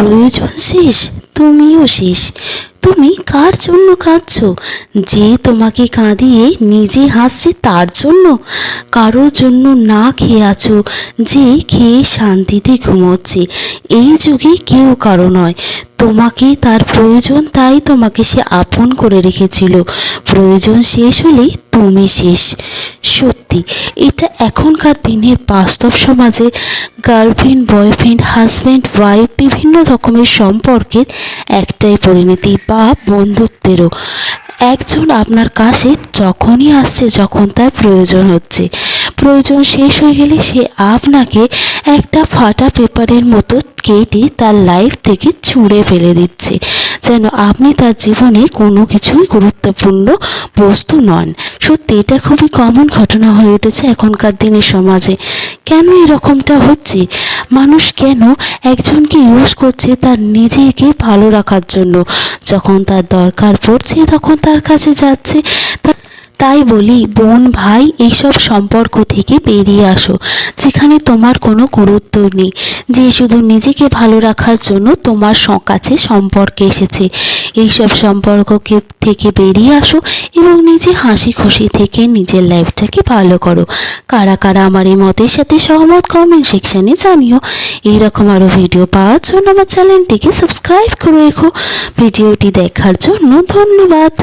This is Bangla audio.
প্রয়োজন শেষ তুমিও শেষ। তুমি কার জন্য কাঁদছো? যে তোমাকে কাঁদিয়ে নিজে হাসছে তার জন্য। কারোর জন্য না খেয়ে আছো, যে খেয়ে শান্তিতে ঘুমোচ্ছে। এই যুগে কেউ কারও নয়। তোমাকে তার প্রয়োজন, তাই তোমাকে সে আপন করে রেখেছিল। প্রয়োজন শেষ হলে তুমি শেষ। সত্যি, এটা এখনকার দিনের বাস্তব সমাজে গার্লফ্রেন্ড, বয়ফ্রেন্ড, হাজব্যান্ড, ওয়াইফ বিভিন্ন রকমের সম্পর্কের একটাই পরিণতি বা বন্ধুত্বেরও। একজন আপনার কাছে যখনই আসছে, যখন তার প্রয়োজন হচ্ছে। প্রয়োজন শেষ হয়ে গেলে সে আপনাকে একটা ফাটা পেপারের মতো কেটে তার লাইফ থেকে ছুঁড়ে ফেলে দিচ্ছে। যেন আপনি তার জীবনে কোনো কিছুই গুরুত্বপূর্ণ বস্তু নন। সত্যি, এটা খুবই কমন ঘটনা হয়ে উঠেছে এখনকার দিনে সমাজে। কেন এরকমটা হচ্ছে? মানুষ কেন একজনকে ইউজ করছে তার নিজেকে ভালো রাখার জন্য? যখন তার দরকার পড়ছে, তখন তার কাছে যাচ্ছে তাই বলি, বোন, ভাই, এইসব সম্পর্ক থেকে বেরিয়ে আসো, যেখানে তোমার কোনো গুরুত্ব নেই, যে শুধু নিজেকে ভালো রাখার জন্য তোমার কাছে সম্পর্কে এসেছে। এইসব সম্পর্ককে থেকে বেরিয়ে আসো এবং নিজে হাসি খুশি থেকে নিজের লাইফটাকে ভালো করো। কারা কারা আমার এই মতের সাথে সহমত কমেন্ট সেকশানে জানিও। এইরকম আরও ভিডিও পাওয়ার জন্য আমার চ্যানেলটিকে সাবস্ক্রাইব করে রেখো। ভিডিওটি দেখার জন্য ধন্যবাদ।